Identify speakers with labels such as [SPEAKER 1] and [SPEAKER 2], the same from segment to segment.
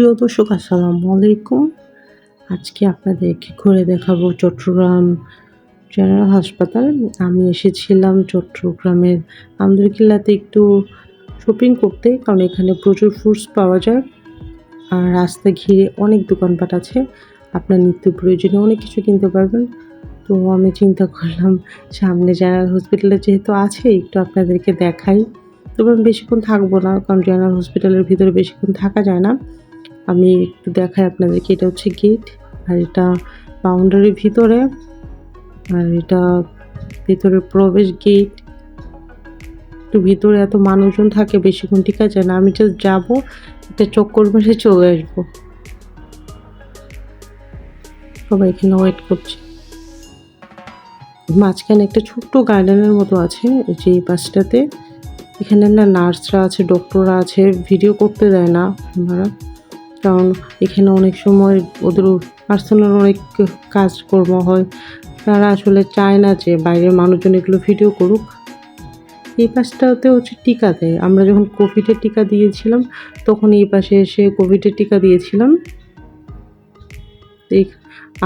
[SPEAKER 1] প্রিয় দর্শক, আসসালামু আলাইকুম। আজকে আপনাদেরকে ঘুরে দেখাবো চট্টগ্রাম জেনারেল হাসপাতাল। আমি এসেছিলাম চট্টগ্রামের আমদুরকিল্লাতে একটু শপিং করতে, কারণ এখানে প্রচুর ফ্রুটস পাওয়া যায়। আর রাস্তা ঘিরে অনেক দোকানপাট আছে। আপনার নিত্য প্রয়োজনীয় অনেক কিছু কিনতে পারবেন। তো আমি চিন্তা করলাম, সামনে জেনারেল হসপিটালে যেহেতু আছে, একটু আপনাদেরকে দেখাই। তবে আমি বেশিক্ষণ থাকব না, কারণ জেনারেল হসপিটালের ভিতরে বেশিক্ষণ থাকা যায় না। আমি একটু দেখাই আপনাদেরকে, এটা হচ্ছে গেট আর এটা বাউন্ডারির ভিতরে, আর এটা ভিতরে প্রবেশ গেট একটু ভিতরে এত মানুষজন থাকে, বেশিক্ষণ ঠিক আছে না, আমি জাস্ট যাব, একটা চক্কর মেরে চলে আসব। সবাই এখানে ওয়েট করছে। মাঝখানে একটা ছোট্ট গার্ডেনের মতো আছে যে পাশটাতে। এখানে না নার্সরা আছে ডক্টররা আছে ভিডিও করতে দেয় না, ওনারা। কারণ এখানে অনেক সময় ওদের পার্সোনাল অনেক কাজকর্ম হয়। তারা আসলে চায় না যে বাইরের মানুষজন এগুলো ভিডিও করুক। এই পাশটাতে হচ্ছে টিকা দেয়। আমরা যখন কোভিডের টিকা দিয়েছিলাম, তখন এই পাশে এসে কোভিডের টিকা দিয়েছিলাম।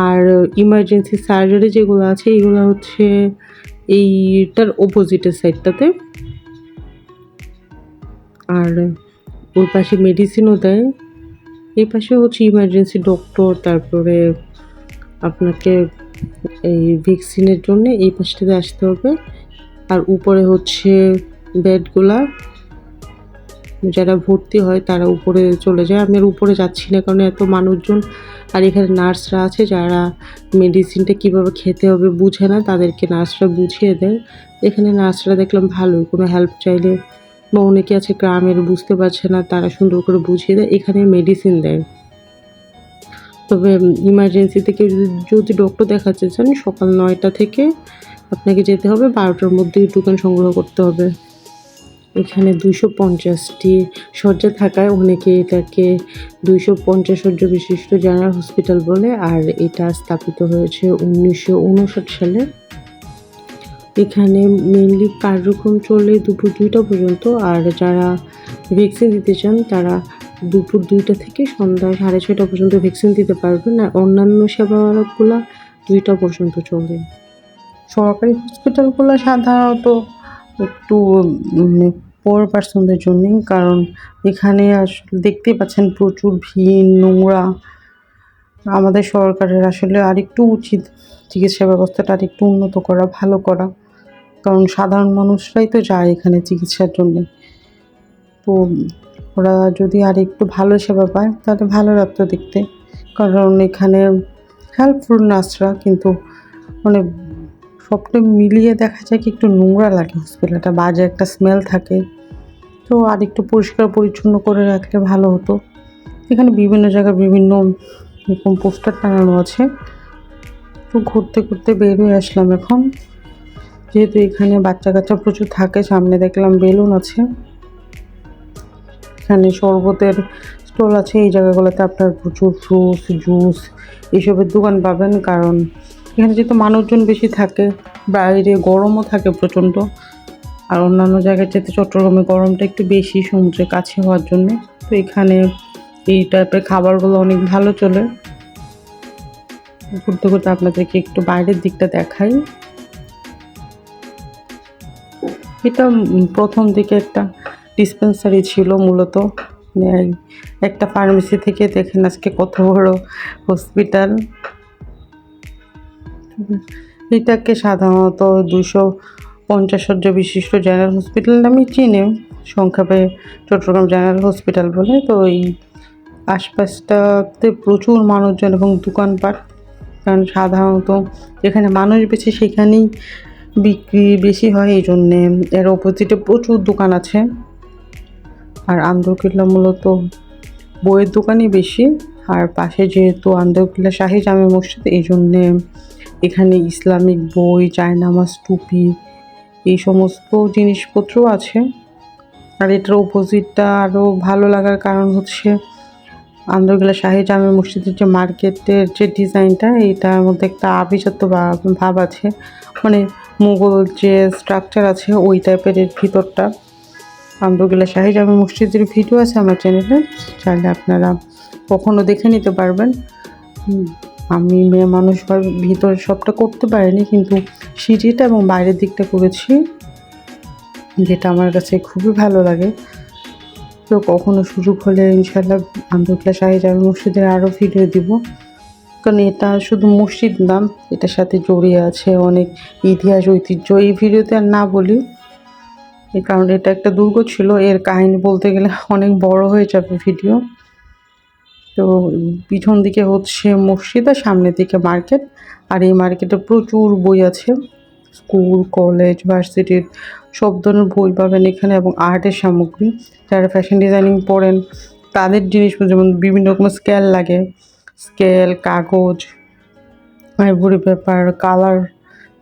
[SPEAKER 1] আর ইমার্জেন্সি সার্জারি যেগুলো আছে, এগুলো হচ্ছে এইটার অপোজিটের সাইডটাতে আর ওর পাশে মেডিসিনও দেয়। এই পাশে হচ্ছে ইমার্জেন্সি ডক্টর তারপরে আপনাকে এই ভ্যাকসিনের জন্য এই পাশটাতে আসতে হবে। আর উপরে হচ্ছে বেডগুলা যারা ভর্তি হয় তারা উপরে চলে যায়। আমি আর উপরে যাচ্ছি না কারণ এত মানুষজন, আর এখানে নার্সরা আছে যারা মেডিসিনটা কীভাবে খেতে হবে বুঝে না, তাদেরকে নার্সরা বুঝিয়ে দেয় এখানে নার্সরা দেখলাম ভালোই, কোনো হেল্প চাইলে বা অনেকে আছে গ্রামের বুঝতে পারছে না, তারা সুন্দর করে বুঝিয়ে দেয়, এখানে মেডিসিন দেয়। তবে ইমার্জেন্সিতে কেউ যদি যদি ডক্টর দেখাতে চান সকাল নয়টা থেকে আপনাকে যেতে হবে, বারোটার মধ্যেই টোকেন সংগ্রহ করতে হবে। এখানে দুশো পঞ্চাশটি শয্যা থাকায় অনেকে এটাকে দুইশো পঞ্চাশ শয্যা বিশিষ্ট জেনারেল হসপিটাল বলে, আর এটা স্থাপিত হয়েছে উনিশশো উনষাট সালে। এখানে মেনলি কার্যক্রম চলে দুপুর দুইটা পর্যন্ত, আর যারা ভ্যাকসিন দিতে চান তারা দুপুর দুইটা থেকে সন্ধ্যা সাড়ে ছয়টা পর্যন্ত ভ্যাকসিন দিতে পারবেন, আর অন্যান্য সেবাগুলো দুইটা পর্যন্ত চলবে। সরকারি হসপিটালগুলো সাধারণত একটু পোর পার্সনদের জন্যই, কারণ এখানে আসলে দেখতেই পাচ্ছেন প্রচুর ভিড়, নোংরা। আমাদের সরকারের আসলে আরেকটু উচিত চিকিৎসা ব্যবস্থাটা আরেকটু উন্নত করা, ভালো করা। কারণ সাধারণ মানুষরাই তো যায় এখানে চিকিৎসার জন্য। তো ওরা যদি আর একটু ভালো সেবা পায়, তাহলে ভালো লাগতো দেখতে। কারণ এখানে হেল্পফুল নার্সরা কিন্তু মানে সবটা মিলিয়ে দেখা যায় কি একটু নোংরা লাগে হসপিটালটা বাজে একটা স্মেল থাকে। তো আর একটু পরিষ্কার পরিচ্ছন্ন করে রাখলে ভালো হতো। এখানে বিভিন্ন জায়গায় বিভিন্ন এরকম পোস্টার টাঙানো আছে। তো ঘুরতে ঘুরতে বের হয়ে আসলাম এখন। যেহেতু এখানে বাচ্চা কাচ্চা প্রচুর থাকে, সামনে দেখলাম বেলুন আছে। এখানে শরবতের স্টল আছে, এই জায়গাগুলোতে আপনার প্রচুর ফ্রুটস জুস এইসবের দোকান পাবেন, কারণ এখানে যেহেতু মানুষজন বেশি থাকে, বাইরে গরমও থাকে প্রচণ্ড। আর অন্যান্য জায়গায় যেতে চট্টগ্রামে গরমটা একটু বেশি, সমুদ্রের কাছে হওয়ার জন্য। তো এখানে এই টাইপের খাবারগুলো অনেক ভালো চলে। ঘুরতে ঘুরতে আপনাদেরকে একটু বাইরের দিকটা দেখাই। এটা প্রথম দিকে একটা ডিসপেন্সারি ছিল মূলত। একটা ফার্মেসি থেকে দেখেন আজকে কত বড় হসপিটাল এটাকে সাধারণত দুশো পঞ্চাশ শয্যা বিশিষ্ট জেনারেল হসপিটাল আমি চিনে। সংক্ষেপে চট্টগ্রাম জেনারেল হসপিটাল বলে। তো এই আশপাশটাতে প্রচুর মানুষজন এবং দোকানপাট। কারণ সাধারণত যেখানে মানুষ বেশি সেখানেই বিক্রি বেশি হয় এই জন্যে। এর অপোজিটে প্রচুর দোকান আছে। আর আন্দরকিল্লা মূলত বইয়ের দোকানই বেশি। আর পাশে যেহেতু আন্দরকিল্লা শাহি জামে মসজিদ, এই জন্যে এখানে ইসলামিক বই চায়নামাজ টুপি এই সমস্ত জিনিসপত্র আছে। আর এটার অপোজিটটা আরও ভালো লাগার কারণ হচ্ছে আন্দরকিল্লা শাহি জামে মসজিদের যে মার্কেটের যে ডিজাইনটা এইটার মধ্যে একটা আভিজাত্য ভাব আছে। মানে মুঘল যে স্ট্রাকচার আছে, ওই টাইপের ভিতরটা। আন্দরগুলা শাহি জামা মসজিদের ভিডিও আছে আমার চ্যানেলে চাইলে আপনারা কখনো দেখে নিতে পারবেন। আমি মেয়ে মানুষ ভিতরে সবটা করতে পারিনি, কিন্তু সিঁড়িটা এবং বাইরের দিকটা করেছি, যেটা আমার কাছে খুবই ভালো লাগে। তো কখনো সুযোগ হলে ইনশাল্লাহ আন্দরগুলা শাহি জামা মসজিদের আরও ভিডিও দিব। কারণ এটা শুধু মসজিদ না, এটার সাথে জড়িয়ে আছে অনেক ইতিহাস, ঐতিহ্য। এই ভিডিওতে আর না বলি কারণ এটা একটা দুর্গ ছিল। এর কাহিনী বলতে গেলে অনেক বড় হয়ে যাবে ভিডিও তো পিছন দিকে হচ্ছে মসজিদ আর সামনের দিকে মার্কেট। আর এই মার্কেটে প্রচুর বই আছে। স্কুল, কলেজ, ভার্সিটির সব ধরনের বই পাবেন এখানে এবং আর্টের সামগ্রী। যারা ফ্যাশন ডিজাইনিং পড়েন, তাদের জিনিস যেমন বিভিন্ন রকমের স্কেল লাগে। স্কেল কাগজ আইভরি পেপার কালার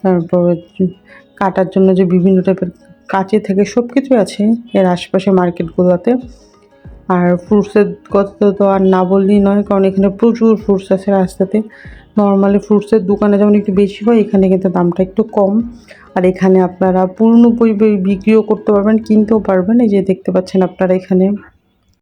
[SPEAKER 1] তারপরে কাটার জন্য যে বিভিন্ন টাইপের কাঁচি থেকে সব কিছুই আছে এর আশেপাশে মার্কেটগুলোতে আর ফ্রুটসের কথা তো আর না বললেই নয়, কারণ এখানে প্রচুর ফ্রুটস আছে রাস্তাতে। নর্মালি ফ্রুটসের দোকানে যেমন একটু বেশি হয়, এখানে কিন্তু দামটা একটু কম। আর এখানে আপনারা বই বই বিক্রিও করতে পারবেন, কিনতেও পারবেন, এই যে দেখতে পাচ্ছেন আপনারা এখানে।